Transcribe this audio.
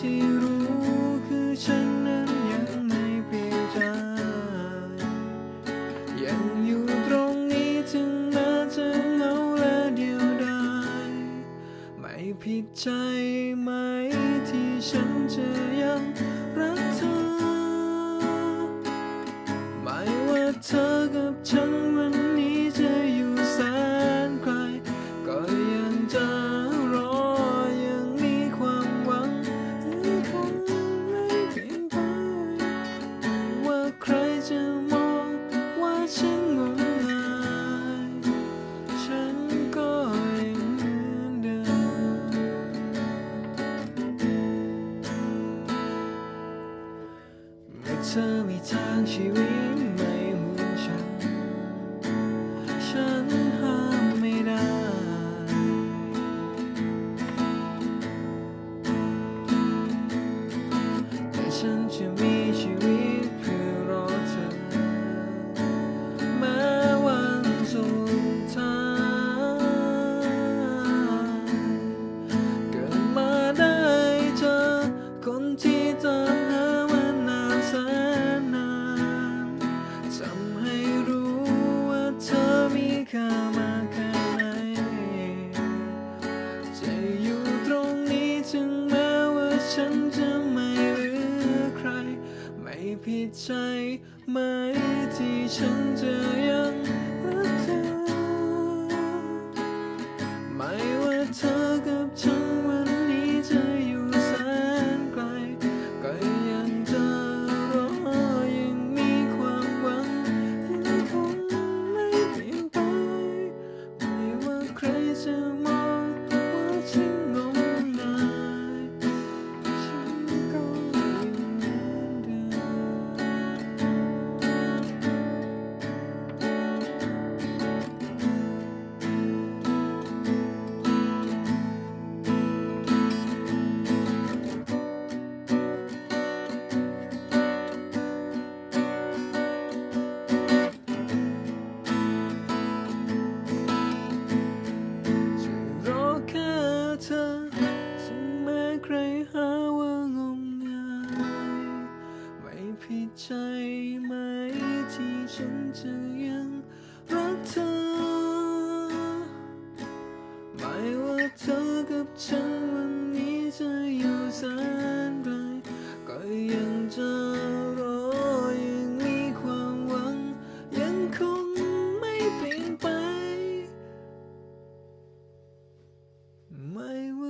ที่รู้คือฉัน เธอมีทางชีวิต ผิดใจไหมที่ฉันจะ ผิดใจไหมที่ฉันจะยังรักเธอ ไม่ว่าเธอกับฉันวันนี้จะอยู่แสนไกลก็ยังจะรอยังมีความหวัง ยังคงไม่เปลี่ยนไป ไม่ว่า